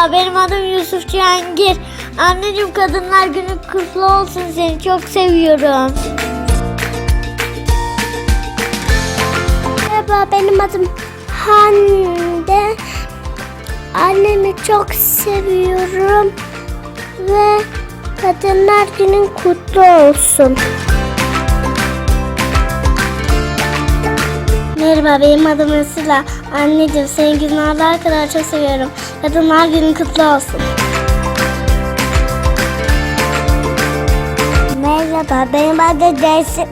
Merhaba benim adım Yusuf Cihangir. Anneciğim kadınlar günü kutlu olsun seni çok seviyorum. Merhaba benim adım Hande. Annemi çok seviyorum ve kadınlar günün kutlu olsun. Merhaba benim adım Esila. Anneciğim seni günlerden kadar çok seviyorum. Kadınlar günün kutlu olsun. Merhaba benim adım Cesit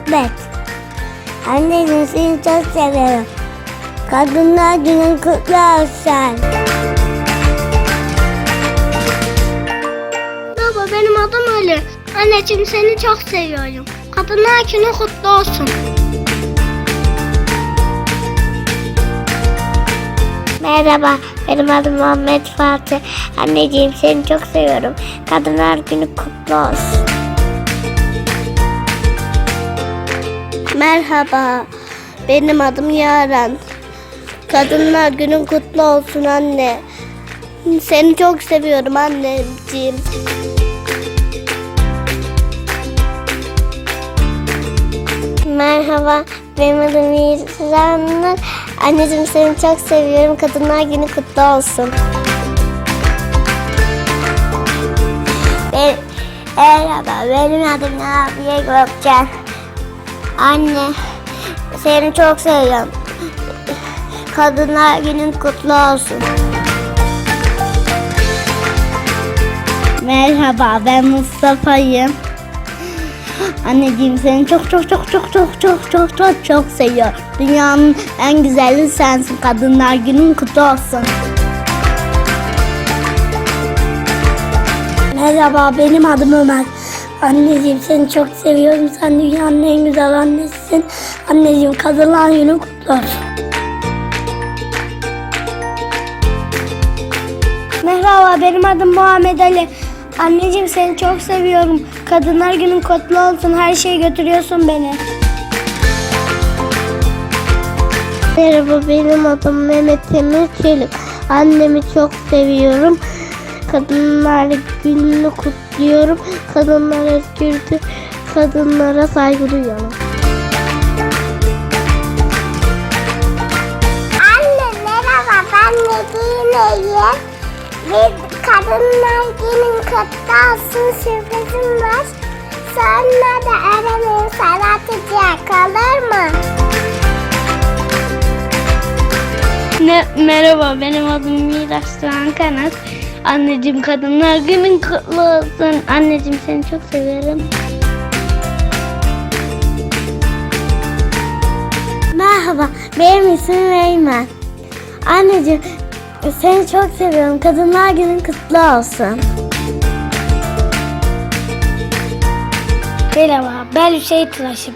Anneciğim seni çok seviyorum. Kadınlar günün kutlu olsun. Baba benim adım Ali. Anneciğim seni çok seviyorum. Kadınlar günü kutlu olsun. Merhaba, benim adım Muhammed Fatih. Anneciğim seni çok seviyorum. Kadınlar günü kutlu olsun. Merhaba, benim adım Yaren. Kadınlar günün kutlu olsun anne. Seni çok seviyorum anneciğim. Merhaba, benim adım İranur. Anneciğim seni çok seviyorum. Kadınlar günü kutlu olsun. Be- Merhaba, benim adım Nabiye Gökçen. Anne, seni çok seviyorum. Kadınlar günün kutlu olsun. Merhaba, ben Mustafa'yım. Anneciğim seni çok çok çok çok çok çok çok çok çok seviyorum. Dünyanın en güzeli sensin. Kadınlar günün kutlu olsun. Merhaba benim adım Ömer. Anneciğim seni çok seviyorum. Sen dünyanın en güzel annesisin. Anneciğim kadınlar günün kutlu olsun. Merhaba benim adım Muhammed Ali. Anneciğim seni çok seviyorum. Kadınlar günün kutlu olsun. Her şeyi götürüyorsun beni. Merhaba benim adım Mehmet Emir Çelik. Annemi çok seviyorum. Kadınlar gününü kutluyorum. Kadınlar özgürdür. Kadınlara saygı duyuyorum. Anne merhaba ben Medine'yim. Ve kadınlar günün kutlu olsun sürprizim var. Sonra da aranın salatıcıya kalır mı? Ne, merhaba benim adım Miraç Doğan Kanat. Anneciğim kadınlar günün kutlu olsun. Anneciğim seni çok severim. Merhaba benim ismim Eymen. Anneciğim seni çok seviyorum. Kadınlar günün kutlu olsun. Merhaba ben Hüseyin Tıraşım.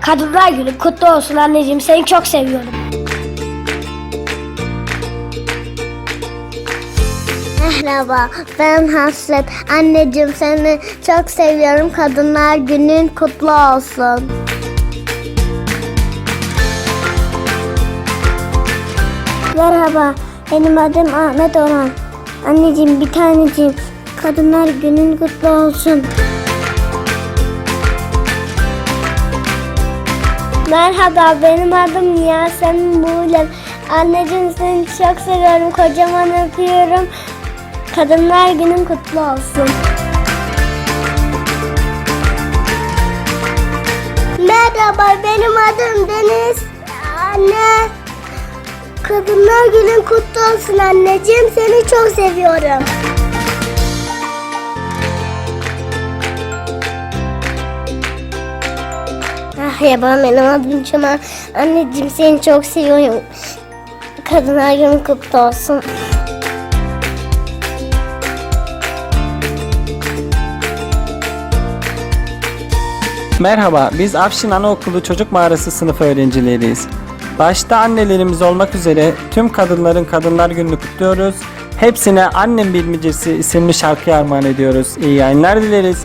Kadınlar günü kutlu olsun anneciğim. Seni çok seviyorum. Merhaba, ben Hasret. Anneciğim seni çok seviyorum. Kadınlar günün kutlu olsun. Merhaba, benim adım Ahmet Orhan. Anneciğim bir taneciğim. Kadınlar günün kutlu olsun. Merhaba, benim adım Yasemin Buğlem. Anneciğim seni çok seviyorum, kocaman öpüyorum. Kadınlar günün kutlu olsun. Merhaba, benim adım Deniz. Kadınlar günün kutlu olsun anneciğim. Seni çok seviyorum. Merhaba benim adım Cemal. Anneciğim seni çok seviyorum. Kadınlar günün kutlu olsun. Merhaba, biz Afşin Anaokulu Çocuk Mağarası sınıf öğrencileriyiz. Başta annelerimiz olmak üzere tüm kadınların Kadınlar Günü'nü kutluyoruz. Hepsine Annem Bilmecesi isimli şarkı armağan ediyoruz. İyi yayınlar dileriz.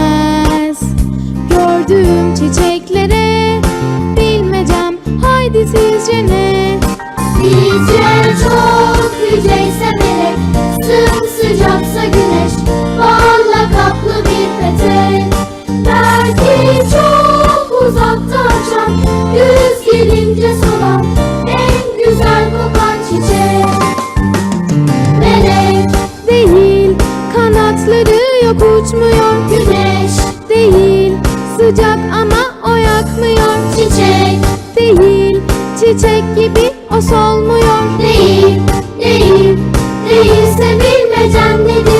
sizce ne? Bizce çok gibi o solmuyor Değil, değil, değilse bilmecen nedir?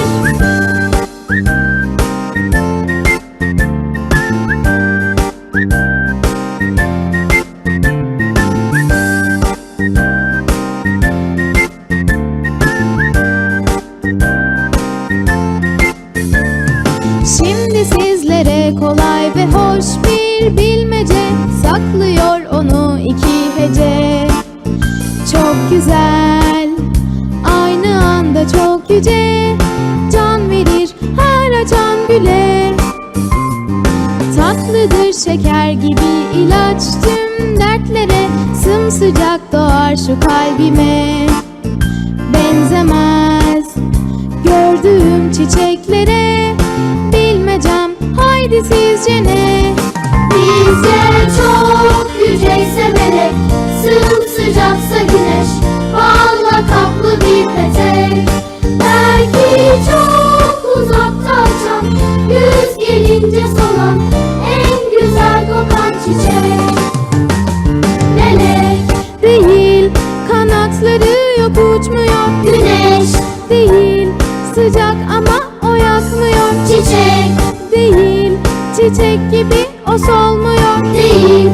Yüce Can verir her açan güle. Tatlıdır şeker gibi ilaç tüm dertlere Sımsıcak doğar şu kalbime. Benzemez gördüğüm çiçeklere Bilmecem haydi sizce ne? Bizce çok yüceyse melek Sımsıcaksa güneş Balla kaplı bir petek sıcak ama o yakmıyor. Çiçek. Değil çiçek gibi o solmuyor. Değil,